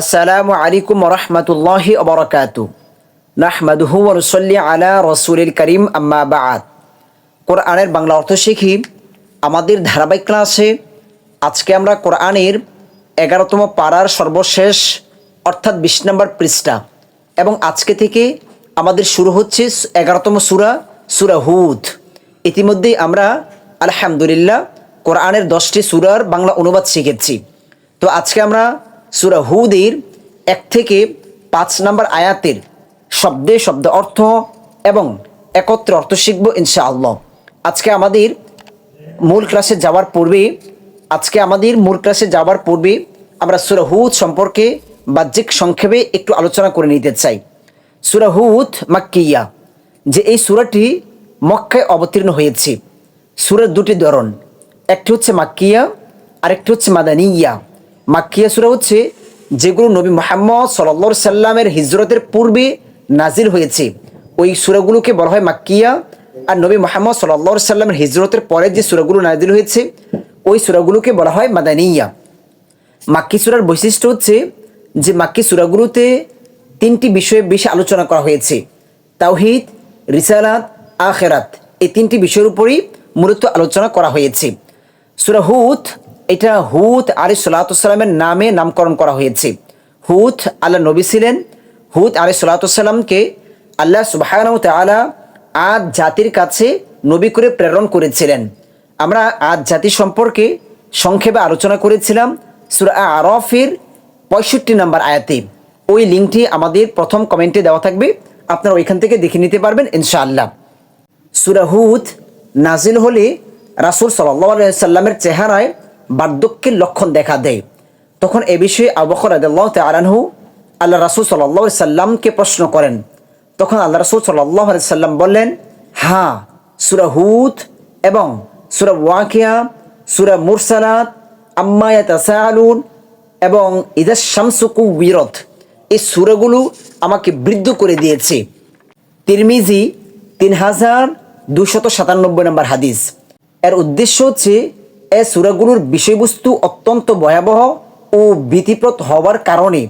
আসসালামু আলাইকুম রহমতুল্লাহি অবরকাতু নাহমাদুহু রসল্লি আলা রসুলিল করিম, আম্মা কোরআনের বাংলা অর্থ শিখি, আমাদের ধারাবাহিক ক্লাসে আজকে আমরা কোরআনের এগারোতম পাড়ার সর্বশেষ, অর্থাৎ বিশ নম্বর পৃষ্ঠা, এবং আজকে থেকে আমাদের শুরু হচ্ছে এগারোতম সুরা সুরা হুদ। ইতিমধ্যেই আমরা আলহামদুলিল্লাহ কোরআনের দশটি সুরার বাংলা অনুবাদ শিখেছি। তো আজকে আমরা সুরা হুদের এক থেকে পাঁচ নম্বর আয়াতের শব্দে শব্দ অর্থ এবং একত্র অর্থ শিখব ইনশাআল্লাহ। আজকে আমাদের মূল ক্লাসে যাওয়ার পূর্বে, আজকে আমাদের মূল ক্লাসে যাওয়ার পূর্বে আমরা সুরা হুদ সম্পর্কে বাহ্যিক সংক্ষেপে একটু আলোচনা করে নিতে চাই। সুরা হুদ মাক্কিয়া, যে এই সুরাটি মক্কায় অবতীর্ণ হয়েছে। সুরের দুটি ধরন, একটি হচ্ছে মাক্কিয়া, আরেকটি হচ্ছে মাদানিয়া। মাক্কিয়া সুরা হচ্ছে যেগুলো নবী মোহাম্মদ সাল্লা সাল্লামের হিজরতের পূর্বে নাজির হয়েছে। ওই সুরাগুলোকে বলা হয় মাক্কিয়া। আর নবী মোহাম্মদ সাল্লা সাল্লামের হিজরতের পরে যে সুরাগুলো নাজির হয়েছে, ওই সুরাগুলোকে বলা হয় মাদানিয়া। মাক্কি সুরার বৈশিষ্ট্য হচ্ছে যে মাক্কি সুরাগুলোতে তিনটি বিষয়ে বেশি আলোচনা করা হয়েছে। তাওহিদ, রিসালাত, আখেরাত। এই তিনটি বিষয়ের উপরই মূলত আলোচনা করা হয়েছে। সুরা হুত এটা হুত আলী সাল্লাতামের নামে নামকরণ করা হয়েছে। হুথ আল্লাহ নবী ছিলেন। হুত আলী সাল্লাতামকে আল্লাহ সুবাহ তালা আদ জাতির কাছে নবী করে প্রেরণ করেছিলেন। আমরা আদ জাতি সম্পর্কে সংক্ষেপে আলোচনা করেছিলাম সুরা আরফের পঁয়ষট্টি নম্বর আয়াতে। ওই লিঙ্কটি আমাদের প্রথম কমেন্টে দেওয়া থাকবে। আপনারা ওইখান থেকে দেখে নিতে পারবেন ইনশাআল্লাহ। সুরা হুদ নাজিল হলে রাসুল সাল্লাহ সাল্লামের চেহারায় বার্ধক্যের লক্ষণ দেখা দেয়। তখন এ বিষয়ে আবখর আদাল্লাহ তালানহু আল্লাহ রাসুল সাল্লাহ সাল্লামকে প্রশ্ন করেন। তখন আল্লাহ রাসুল সাল্লাহ সাল্লাম বললেন হ্যাঁ সুরা হুদ এবং সুরা ওয়াকিয়া, সুরা মুরসালাত আম্মায়াত আসালুন এবং ইদাস শামসুকু বিরত এই সুরাগুলো আমাকে বৃদ্ধ করে দিয়েছে। তিরমিজি তিন হাজার দুশত সাতানব্বই নম্বর হাদিস। এর উদ্দেশ্য হচ্ছে এ সুরাগুলোর বিষয়বস্তু অত্যন্ত ভয়াবহ ও ভীতিপ্রদ হওয়ার কারণে।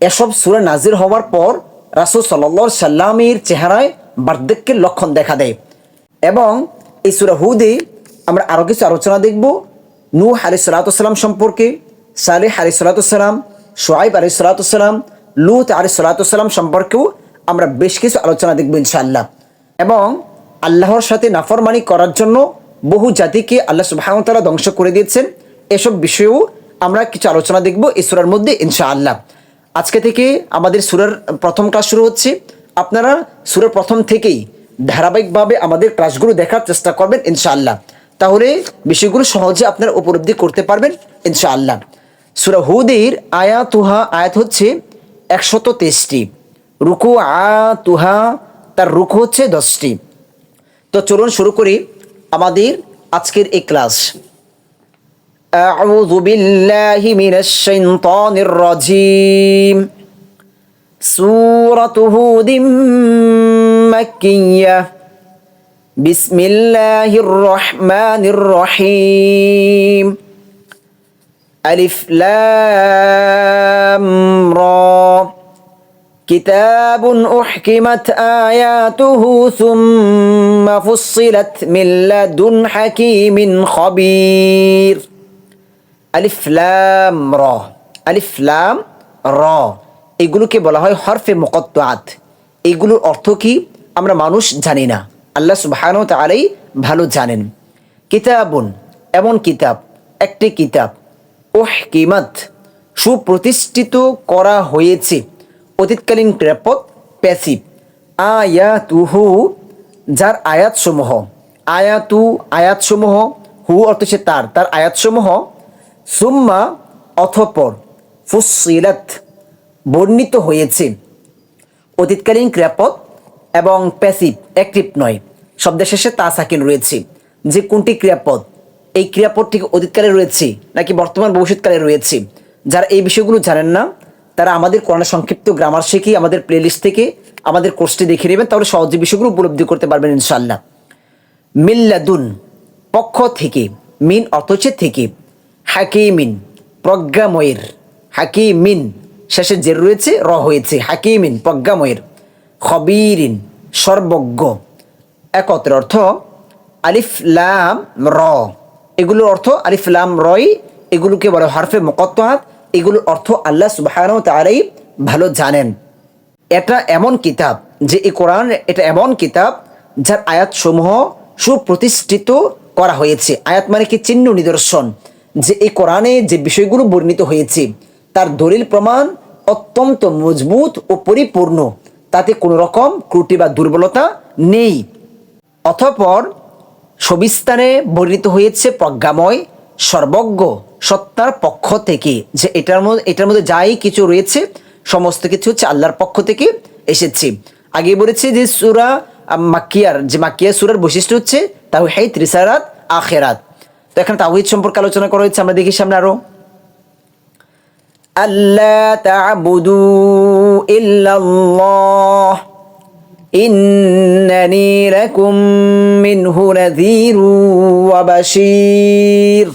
এসব সুরা নাজির হওয়ার পর রাসুল সাল্লা সাল্লামের চেহারায় বার্ধক্যের লক্ষণ দেখা দেয়। এবং এই সুরা হুদে আমরা আরও কিছু আলোচনা দেখব। নূহ আলি সালাতাম সম্পর্কে, সালেহ আলি সালাতাম সোয়াইব আলি সালাতাম লুত আলি সালাতাম সম্পর্কেও আমরা বেশ কিছু আলোচনা দেখব ইনশাআল্লাহ। এবং আল্লাহর সাথে নাফরমানি করার জন্য বহু জাতিকে আল্লাহ সুবাহতালা ধ্বংস করে দিয়েছেন। এসব বিষয়েও আমরা কিছু আলোচনা দেখব এই সুরার মধ্যে, ইনশাআল্লাহ। আজকে থেকে আমাদের সুরের প্রথম ক্লাস শুরু হচ্ছে। আপনারা সুরের প্রথম থেকেই ধারাবাহিকভাবে আমাদের ক্লাসগুলো দেখার চেষ্টা করবেন, ইনশাআল্লাহ। তাহলে বিষয়গুলো সহজে আপনারা উপলব্ধি করতে পারবেন, ইনশাআল্লাহ। সুরা হুদের আয়া তুহা আয়াত হচ্ছে একশত তেইশটি। রুকু আ তুহা তার রুকু হচ্ছে দশটি। তো চলুন শুরু করি। আমাদের আজকের এই ক্লাস أعوذ بالله من الشيطان الرجيم سورة هود مكية بسم الله الرحمن الرحيم ألف لام را كتاب أحكمت آياته ثم فصلت من لدن حكيم خبير ألف لام را ألف لام را এগুলোকে বলা হয় হরফে মোকত্তাত এগুলোর অর্থ কি আমরা মানুষ জানি না আল্লাহ সুবাহান তালাই ভালো জানেন কিতাবুন এমন কিতাব একটি কিতাব ওহ কিমত সুপ্রতিষ্ঠিত করা হয়েছে অতীতকালীন ক্রিয়াপদ প্যাসিভ আয়াতুহু, যার আয়াতসমূহ। আয়াতু, আয়াতসমূহ, হু অর্থ সে তার। তার আয়াতসমূহ, সুম্মা অথপর ফুসিলাত বর্ণিত হয়েছে। অতীতকালীন ক্রিয়াপদ এবং প্যাসিভ অ্যাক্টিভ নয়। শব্দের শেষে তা সাকিন রয়েছে। যে কোনটি ক্রিয়াপদ? এই ক্রিয়াপদটি অতীতকালে রয়েছে নাকি বর্তমান ভবিষ্যৎকালে রয়েছে? যারা এই বিষয়গুলো জানেন না তারা আমাদের কোরআন সংক্ষিপ্ত গ্রামার শিখি আমাদের প্লেলিস্ট থেকে আমাদের কোর্সটি দেখে নেবেন, তাহলে সহজে বিষয়গুলো উপলব্ধি করতে পারবেন ইনশাল্লাহ মিল্লাদুন, পক্ষ থেকে, মিন অর্থ হচ্ছে থেকে, হাকিমিন, প্রজ্ঞাময়ের, হাকিমিন, শেষে জের রয়েছে, র হয়েছে, হাকিমিন, প্রজ্ঞাময়ের, খবিরিন, সর্বজ্ঞ। একত্র অর্থ আলিফ লাম র। এগুলোর অর্থ আলিফ লাম রই, এগুলোকে বলে হরফে মোকত্তহাত এগুলোর অর্থ আল্লাহ সুবাহান তারাই ভালো জানেন। এটা এমন কিতাব যে এই কোরআন এটা এমন কিতাব যার আয়াতসমূহ সুপ্রতিষ্ঠিত করা হয়েছে। আয়াত মানে কি? চিহ্ন নিদর্শন। যে এই কোরআনে যে বিষয়গুলো বর্ণিত হয়েছে, তার দলিল প্রমাণ অত্যন্ত মজবুত ও পরিপূর্ণ। তাতে কোনো রকম ত্রুটি বা দুর্বলতা নেই। অথপর সবিস্তারে বর্ণিত হয়েছে প্রজ্ঞাময়, সর্বজ্ঞ সত্তার পক্ষ থেকে যে এটার মধ্যে এটার মধ্যে যাই কিছু রয়েছে, সমস্ত কিছু হচ্ছে আল্লাহর পক্ষ থেকে এসেছে। আগে বলেছি যে সুরা মাকিয়ার যে মাকিয়া সুরার বৈশিষ্ট্য হচ্ছে তাও হে ত্রিসারাত আখেরাত। তো এখানে তাওহিদ সম্পর্কে আলোচনা করা হয়েছে, আমরা দেখি সামনে আরও। আল্লাহ তাবুদু ইল্লাল্লাহ, ইন্নানি লাকুম মিনহু নাযীরু ওয়া বাশীর।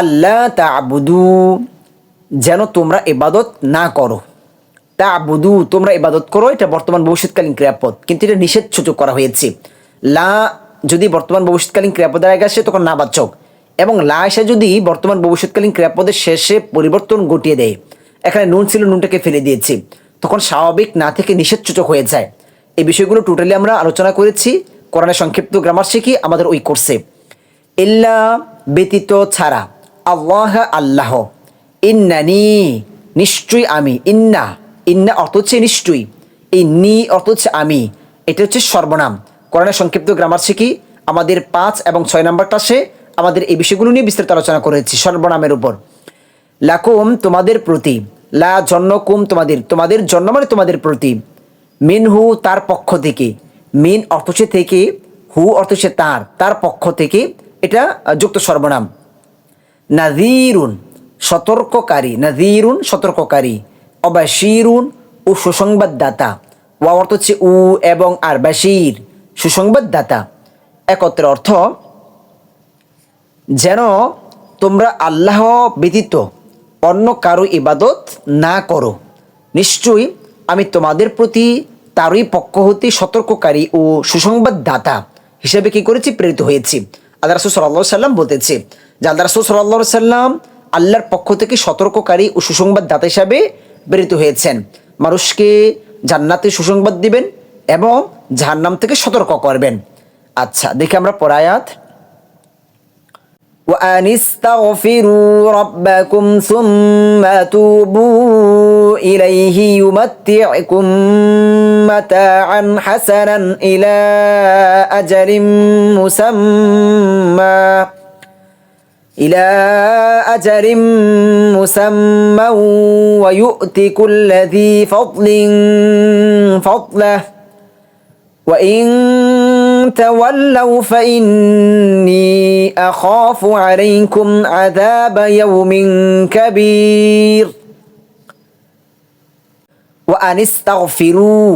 আল্লাহ তা'বুদু, যেন তোমরা এবাদত না করো। তা'বুদু, তোমরা এবাদত করো, এটা বর্তমান ভবিষ্যৎকালীন ক্রিয়াপদ। কিন্তু এটা নিষেধ সূচক করা হয়েছে। লা, যদি বর্তমান ভবিষ্যৎকালীন ক্রিয়াপদের আগে আসে, তখন না বাচক এবং লা এসে যদি বর্তমান ভবিষ্যৎকালীন ক্রিয়াপদের শেষে পরিবর্তন ঘটিয়ে দেয়, এখানে নুন ছিল, নুনটাকে ফেলে দিয়েছে, তখন স্বাভাবিক না থেকে নিষেধ সূচক হয়ে যায়। এই বিষয়গুলো টোটালি আমরা আলোচনা করেছি কোরআনের সংক্ষিপ্ত গ্রামার শিখি, আমাদের ওই কোর্সে ইল্লা ব্যতীত ছাড়া। আল্লাহ আল্লাহ। ইন্নানি, নিশ্চয়ই আমি। ইন্না ইন্না অর্থ হচ্ছে নিশ্চয়ই। এই নি অর্থ হচ্ছে আমি। এটা হচ্ছে সর্বনাম। কোরআনের সংক্ষিপ্ত গ্রামার শিখি আমাদের পাঁচ এবং ছয় নম্বর ক্লাসে আমাদের এই বিষয়গুলো নিয়ে বিস্তারিত আলোচনা করেছি সর্বনামের উপর। লাকুম তোমাদের প্রতি। লা জন্য কুম তোমাদের। তোমাদের জন্ম মানে তোমাদের প্রতি। মিন হু তার পক্ষ থেকে। মিন অর্থ থেকে। হু অর্থ তার। তার পক্ষ থেকে। এটা যুক্ত সর্বনাম। নাজিরুন সতর্ককারী। নাজিরুন সতর্ককারী। অবাশিরুন, ও সুসংবাদদাতা। ওয়া অর্থ হচ্ছে উ এবং আর, বাশির। সুসংবাদদাতা। একত্রে অর্থ, যেন তোমরা আল্লাহ ব্যতীত অন্য কারও ইবাদত না করো। নিশ্চয়ই আমি তোমাদের প্রতি তারই পক্ষ হতে সতর্ককারী ও সুসংবাদদাতা হিসেবে কি করেছি? প্রেরিত হয়েছি। আল্লাহ রাসুল সাল্লাহ সাল্লাম বলতেছে যে আল্লাহ রাসুল সাল্লাহ সাল্লাম আল্লাহর পক্ষ থেকে সতর্ককারী ও সুসংবাদদাতা হিসাবে প্রেরিত হয়েছেন মানুষকে জান্নাতে সুসংবাদ দিবেন এবং জাহান্নাম থেকে সতর্ক করবেন আচ্ছা দেখি আমরা পরায়াত وأن استغفروا ربكم ثم توبوا إليه يمتعكم متاعا حسنا إلى أجل مسمى إلى أجل مسمى ويؤتي كل ذي فضل فضله وإن تولوا فإني أخاف عليكم عذاب يوم كبير وأن استغفروا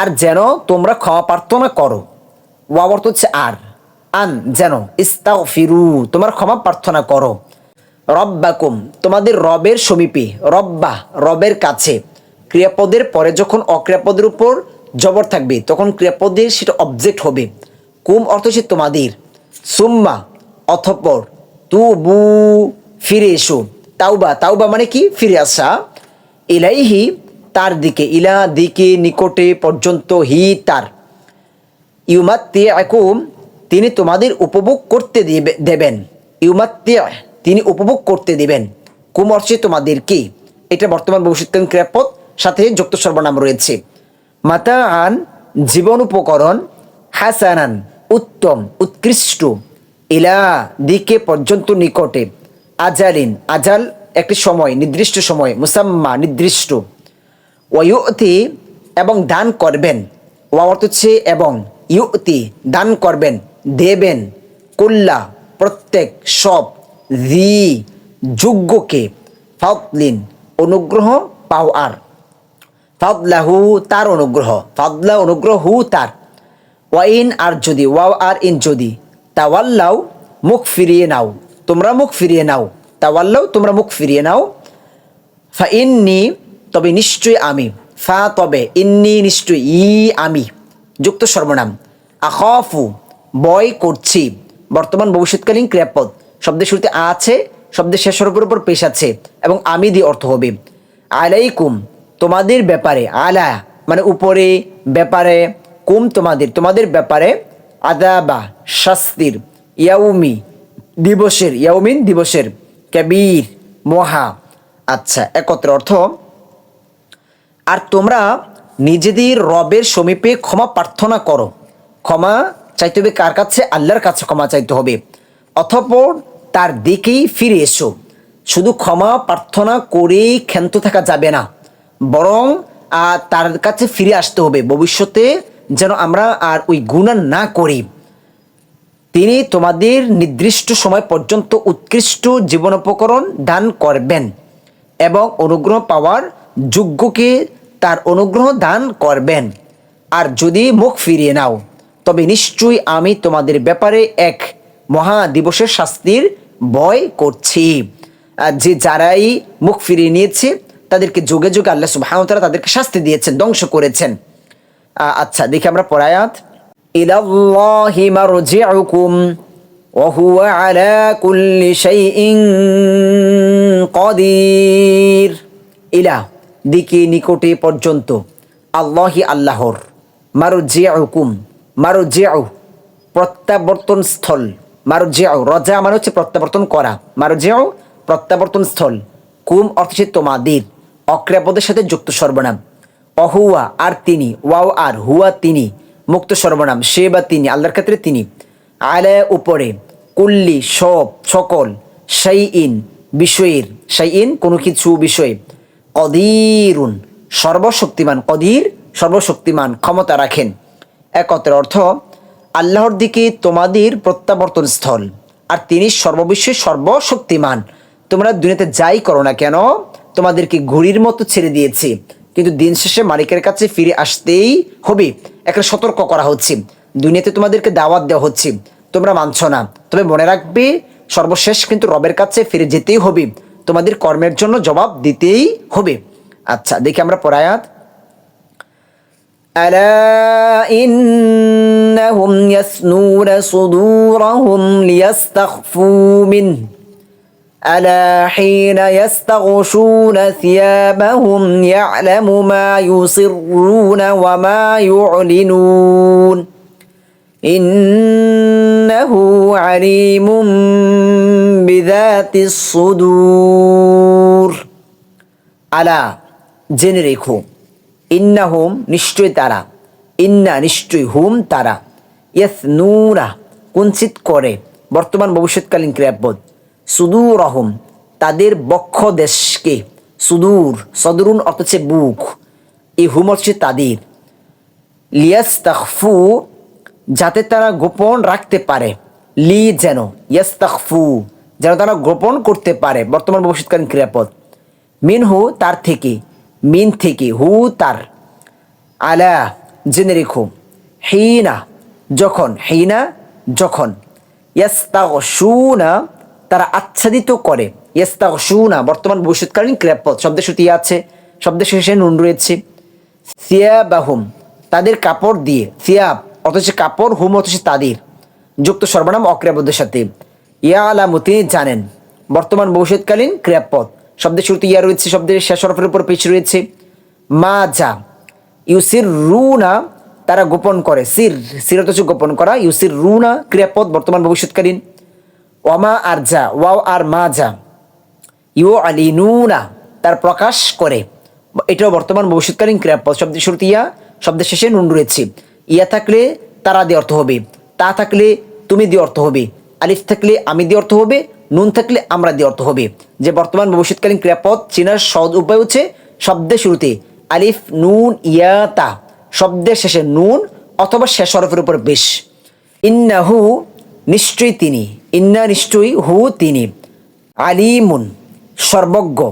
আর যেন তোমরা ক্ষমা প্রার্থনা করো ওয়াবর্ত হচ্ছে আর আন যেন ইস্তাও ফিরু তোমার ক্ষমা প্রার্থনা করো। রব্বাকুম, তোমাদের রবের সমীপে, রব্বা, রবের কাছে। ক্রিয়াপদের পরে যখন অক্রিয়াপদের উপর জবর থাকবে, তখন ক্রিয়াপদের সেটা অবজেক্ট হবে। কুম অর্থ সে তোমাদের। সুম্মা, অথপর তু বু ফিরে এসো। তাওবা তাওবা মানে কি? ফিরে আসা। ইলাইহি, তার দিকে, ইলা দিকে নিকটে পর্যন্ত হি তার। ইউমাত্তি আকুম তিনি তোমাদের উপভোগ করতে দিবে দেবেন। ইউমাত্তি তিনি উপভোগ করতে দিবেন। কুম অর্থে তোমাদের কি? এটা বর্তমান ভবিষ্যৎকালীন ক্রিয়াপদ, সাথে যুক্ত সর্বনাম রয়েছে। মাতা আন জীবন উপকরণ, হাসানান, উত্তম, উৎকৃষ্ট, ইলা দিকে পর্যন্ত নিকটে। আজালিন, আজাল, একটি সময়, নির্দিষ্ট সময়, মুসাম্মা, নির্দিষ্ট। ওয়ুতি, এবং দান করবেন। ওয়া অর্থ হচ্ছে এবং ইউতি, দান করবেন। দেবেন কুল্লা, প্রত্যেক সব জি যোগ্যকে ফাদলিন, অনুগ্রহ পাও আর। ফাদলাহু তার অনুগ্রহ, ফাদলা অনুগ্রহ হু তার ওয়াইন আর যদি, ওয়াও আর ইন যদি তাওয়াল্লাও মুখ ফিরিয়ে নাও, তোমরা মুখ ফিরিয়ে নাও তাওয়াল্লাও তোমরা মুখ ফিরিয়ে নাও। ফা ইন্নি, তবে নিশ্চয়ই আমি। ফা তবে, ইন্নি নিশ্চয়ই ই আমি। যুক্ত সর্বনাম। আখফু বয় করছি। বর্তমান ভবিষ্যৎকালীন ক্রিয়াপদ। শব্দের শুরুতে আছে, শব্দের শেষ হরফের উপর পেশ আছে এবং আমি দিয়ে অর্থ হবে। আলাইকুম, তোমাদের ব্যাপারে, আলা মানে উপরে, ব্যাপারে, কুম তোমাদের তোমাদের ব্যাপারে আদাবা, শাস্তির, ইয়াউমি, দিবসের, ইয়াউমিন দিবসের, কবির, মহা। আচ্ছা একত্র অর্থ, আর তোমরা নিজেদের রবের সমীপে ক্ষমা প্রার্থনা করো। ক্ষমা চাইতে হবে কার কাছে? আল্লাহর কাছে ক্ষমা চাইতে হবে। অথপর তার দিকেই ফিরে এসো। শুধু ক্ষমা প্রার্থনা করেই ক্ষান্ত থাকা যাবে না। বরং আহ, তার কাছে ফিরে আসতে হবে। ভবিষ্যতে যেন আমরা আর ওই গুণা না করি। তিনি তোমাদের নির্দিষ্ট সময় পর্যন্ত উৎকৃষ্ট জীবনোপকরণ দান করবেন এবং অনুগ্রহ পাওয়ার যোগ্যকে তার অনুগ্রহ দান করবেন। আর যদি মুখ ফিরিয়ে নাও। তবে নিশ্চয়ই আমি তোমাদের ব্যাপারে এক মহা দিবসের শাস্তির ভয় করছি আর যে যারাই মুখ ফিরিয়ে নিয়েছে তাদেরকে যুগে যুগে আল্লাহ সুবাহতালা তাদেরকে শাস্তি দিয়েছেন ধ্বংস করেছেন আ- আচ্ছা দেখি আমরা পড়ায়াত ইলাল্লাহি মারজিউকুম وهو على كل شيء قدير ইলা দিকে নিকটে পর্যন্ত আল্লাহি আল্লাহর মারজিউকুম মারজিউ প্রত্যাবর্তন স্থল মারু মারজিউ রজা মানে হচ্ছে প্রত্যাবর্তন করা। মারজিউ প্রত্যাবর্তন স্থল কুম অর্থ হচ্ছে তোমাদের অক্রিয়াপদের সাথে যুক্ত সর্বনাম। অহুয়া, আর তিনি। ওয়াও, আর হুয়া, তিনি। মুক্ত সর্বনাম, সে বা তিনি, আল্লাহর ক্ষেত্রে তিনি। আলায় উপরে। কুল্লি, সব, সকল। সেই ইন বিষয়ের। সেই ইন কোনো কিছু, বিষয়। কদিরুন, সর্বশক্তিমান। কদির, সর্বশক্তিমান, ক্ষমতা রাখেন। একত্রের অর্থ, আল্লাহর দিকে তোমাদের প্রত্যাবর্তন স্থল। আর তিনি সর্ববিশ্বে সর্বশক্তিমান। তোমরা দুনিয়াতে যাই করো না কেন, তোমাদেরকে ঘুড়ির মতো ছেড়ে দিয়েছে। কিন্তু দিন শেষে মালিকের কাছে ফিরে আসতেই হবে। একটা সতর্ক করা হচ্ছে। দুনিয়াতে তোমাদেরকে দাওয়াত দেওয়া হচ্ছে। তোমরা মানছ না। তবে মনে রাখবে, সর্বশেষ কিন্তু রবের কাছে ফিরে যেতেই হবে। তোমাদের কর্মের জন্য জবাব দিতেই হবে। আচ্ছা দেখি আমরা পড়ায়াত ألا إنهم يثنون صدورهم ليستخفوا منه ألا حين يستغشون ثيابهم يعلم ما يسرون وما يعلنون إنه عليم بذات الصدور আলা জেনে রেখো ইন্না হোম নিশ্চয় তারা। ইন্না নিশ্চয় হুম, তারা। ইয়েস নুরা কুঞ্চিত করে। বর্তমান ভবিষ্যৎকালীন ক্রিয়াপদ সুদূর অহম তাদের বক্ষ দেশকে। সুদূর, সদরুন অর্থ বুক। এই হুম হচ্ছে তাদের। লিয়াস তাকফু যাতে তারা গোপন রাখতে পারে। লি যেন ইয়াস তাকফু যেন তারা গোপন করতে পারে বর্তমান ভবিষ্যৎকালীন ক্রিয়াপদ মিন হু তার থেকে মিন থেকে হু তার আলা জেনে রেখো হিনা যখন হিনা যখন ইয়াস্তাগশুনা তারা আচ্ছাদিত করে ইয়াস্তাগশুনা বর্তমান ভবিষ্যৎকালীন ক্রিয়াপদ শব্দের শ্রুতি আছে শব্দের শেষে নুন রয়েছে সিয়াবাহুম তাদের কাপড় দিয়ে সিয়াব অথচ কাপড় হুম অথচ তাদের যুক্ত সর্বনাম অক্রিয়াপদের সাথে ইয়া আলামু তিনি জানেন বর্তমান ভবিষ্যৎকালীন ক্রিয়াপদ শব্দের শুরুতে ইয়া রয়েছে, শব্দের শেষ হরফের উপর পেশ রয়েছে। মা যা ইউসির রুনা তারা গোপন করে। সির সিরত হচ্ছে গোপন করা। ইউসির রুনা ক্রিয়াপদ, বর্তমান, ভবিষ্যৎকালীন। ওয়ামা আর যা, ওয়াও আর মা যা ইউ আলিনুনা তার প্রকাশ করে। এটাও বর্তমান, ভবিষ্যৎকালীন ক্রিয়াপদ। শব্দের শুরুতে ইয়া, শব্দের শেষে নুন রয়েছে। ইয়া থাকলে তারা দিয়ে অর্থ হবে। তা থাকলে তুমি দিয়ে অর্থ হবে। আলিফ থাকলে আমি দিয়ে অর্থ হবে। নুন থাকলে আমরা দিয়ে অর্থ হবে। যে বর্তমান ভবিষ্যৎকালীন ক্রিয়াপদ চেনার সহজ উপায় হচ্ছে শব্দের শুরুতে আলিফ, নুন, ইয়া, তা। শব্দের শেষে নুন অথবা শেষ হরফের উপর বেশ। ইন্নাহু নিশ্চয়ই তিনি। ইন্না নিশ্চয়ই হু তিনি। আলিমুন সর্বজ্ঞ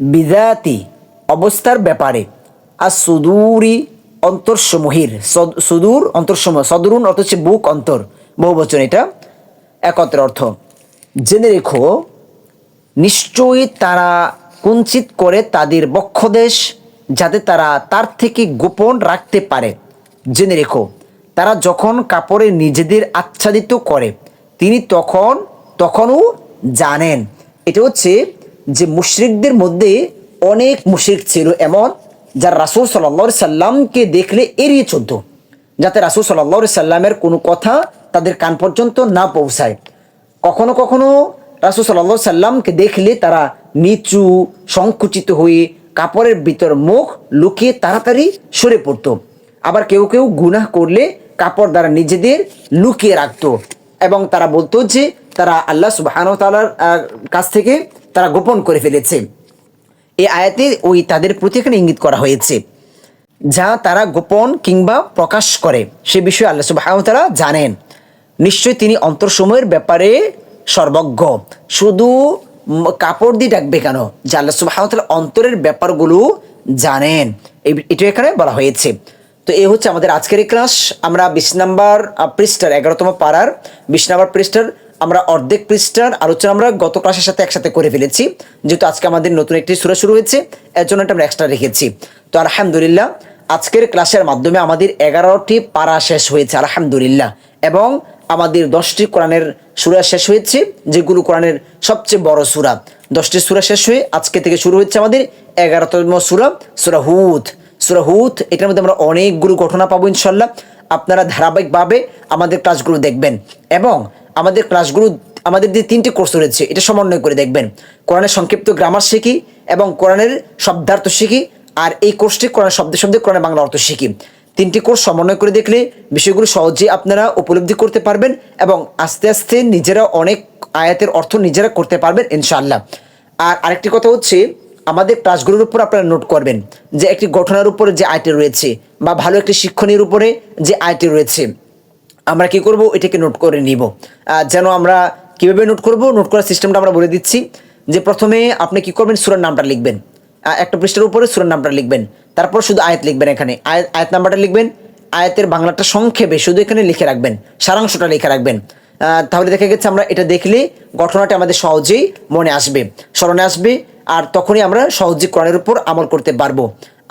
বিদাতি অবস্থার ব্যাপারে। আর সুদূরি অন্তরসমূহের। সদ- সুদূর অন্তরসমূহ সদরুন অর্থ হচ্ছে বুক, অন্তর। বহু বচন এটা একত্র অর্থ। জেনে রেখো, নিশ্চয়ই তারা কুঞ্চিত করে তাদের বক্ষদেশ যাতে তারা তার থেকে গোপন রাখতে পারে। জেনে রেখো, তারা যখন কাপড়ে নিজেদের আচ্ছাদিত করে, তিনি তখন, তখনও জানেন। এটা হচ্ছে যে মুশরিকদের মধ্যে অনেক মুশরিক ছিল এমন, যার রাসুল সাল্লা সাল্লামকে দেখলে এড়িয়ে চলতো, যাতে রাসুল সাল্লা সাল্লামের কোনো কথা তাদের কান পর্যন্ত না পৌঁছায়। কখনো কখনো রাসুল সাল্লা সাল্লামকে দেখলে তারা নিচু, সংকুচিত হয়ে কাপড়ের ভিতর মুখ লুকিয়ে তাড়াতাড়ি সরে পড়তো। আবার কেউ কেউ গুনাহ করলে কাপড় দ্বারা নিজেদের লুকিয়ে রাখত এবং তারা বলতো যে তারা আল্লাহ সুবাহান তালার কাছ থেকে তারা গোপন করে ফেলেছে। এই আয়াতে ওই তাদের প্রতি এখানে ইঙ্গিত করা হয়েছে। যা তারা গোপন কিংবা প্রকাশ করে, সে বিষয়ে আল্লাহ সুবাহতালা জানেন। নিশ্চয়ই তিনি অন্তরসময়ের ব্যাপারে সর্বজ্ঞ। শুধু কাপড় দিয়ে ডাকবে কেন? যে আল্লাহ সুবাহতালা অন্তরের ব্যাপারগুলো জানেন। এটা এখানে বলা হয়েছে। তো এই হচ্ছে আমাদের আজকের ক্লাস। আমরা বিশ নাম্বার পৃষ্ঠার, এগারোতম পাড়ার বিশ নাম্বার পৃষ্ঠার আমরা অর্ধেক পৃষ্ঠার আলোচনা আমরা গত ক্লাসের সাথে একসাথে করে ফেলেছি। যেহেতু আজকে আমাদের নতুন একটি সুরা শুরু হয়েছে, এর জন্য আমরা এক্সট্রা রেখেছি। তো আলহামদুলিল্লাহ, আজকের ক্লাসের মাধ্যমে আমাদের এগারোটি পাড়া শেষ হয়েছে, আলহামদুলিল্লাহ। এবং আমাদের দশটি কোরআনের সুরা শেষ হয়েছে, যেগুলো কোরআনের সবচেয়ে বড় সুরা। দশটি সুরা শেষ হয়ে আজকে থেকে শুরু হচ্ছে আমাদের এগারোতম সুরা সুরা হুদ। সুরা হুদ, এটার মধ্যে আমরা অনেকগুলো ঘটনা পাবো ইনশাল্লাহ আপনারা ধারাবাহিকভাবে আমাদের ক্লাসগুলো দেখবেন। এবং আমাদের ক্লাসগুলো, আমাদের যে তিনটি কোর্স রয়েছে, এটা সমন্বয় করে দেখবেন। কোরআনের সংক্ষিপ্ত গ্রামার শিখি এবং কোরআনের শব্দার্থ শিখি, আর এই কোর্সটি কোরআন শব্দে শব্দে কোরআনের বাংলা অর্থ শিখি। তিনটি কোর্স সমন্বয় করে দেখলে বিষয়গুলো সহজেই আপনারা উপলব্ধি করতে পারবেন এবং আস্তে আস্তে নিজেরা অনেক আয়াতের অর্থ নিজেরা করতে পারবেন, ইনশাআল্লাহ। আর আরেকটি কথা হচ্ছে, আমাদের ক্লাসগুলোর উপর আপনারা নোট করবেন যে একটি ঘটনার উপরে যে আয়টি রয়েছে বা ভালো একটি শিক্ষণীর উপরে যে আয়টি রয়েছে, আমরা কি করব? এটাকে নোট করে নিব। যেন আমরা কীভাবে নোট করব? নোট করার সিস্টেমটা আমরা বলে দিচ্ছি যে প্রথমে আপনি কি করবেন? সুরার নামটা লিখবেন। একটা পৃষ্ঠার উপরে সুরার নামটা লিখবেন। তারপর শুধু আয়াত লিখবেন এখানে। আয়াত আয়াত নাম্বারটা লিখবেন। আয়াতের বাংলাটা সংক্ষেপে শুধু এখানে লিখে রাখবেন। সারাংশটা লিখে রাখবেন। তাহলে দেখা গেছে আমরা এটা দেখলে ঘটনাটা আমাদের সহজেই মনে আসবে। স্মরণে আসবে আর তখনই আমরা সহজে কোরআনের উপর আমল করতে পারব।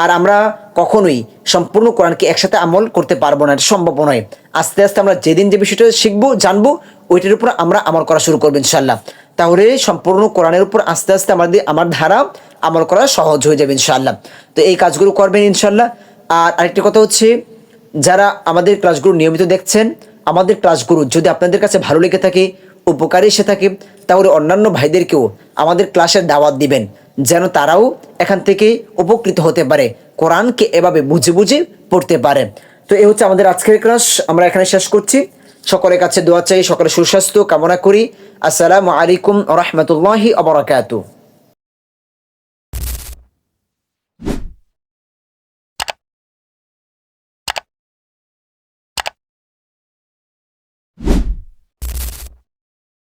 আর আমরা কখনোই সম্পূর্ণ কোরআনকে একসাথে আমল করতে পারব না, এটা সম্ভব নয়। আস্তে আস্তে আমরা যেদিন যে বিষয়টা শিখব, জানব, ওইটার উপর আমরা আমল করা শুরু করব ইনশাল্লাহ তাহলে সম্পূর্ণ কোরআনের উপর আস্তে আস্তে আমাদের, আমার ধারা আমল করা সহজ হয়ে যাবে ইনশাল্লাহ তো এই কাজগুলো করবেন ইনশাল্লাহ আর আরেকটি কথা হচ্ছে, যারা আমাদের ক্লাসগুলো নিয়মিত দেখছেন, আমাদের ক্লাসগুলো যদি আপনাদের কাছে ভালো লেগে থাকে, উপকারী এসে থাকে, তাহলে অন্যান্য ভাইদেরকেও আমাদের ক্লাসের দাওয়াত দিবেন, যেন তারাও এখান থেকে উপকৃত হতে পারে, কোরআনকে এভাবে বুঝে বুঝে পড়তে পারে। তো এই হচ্ছে আমাদের আজকের ক্লাস, আমরা এখানে শেষ করছি। সকলের কাছে দোয়া চাই, সকলের সুস্বাস্থ্য কামনা করি। আসসালামু আলাইকুম রহমতুল্লাহি আবরাকাতু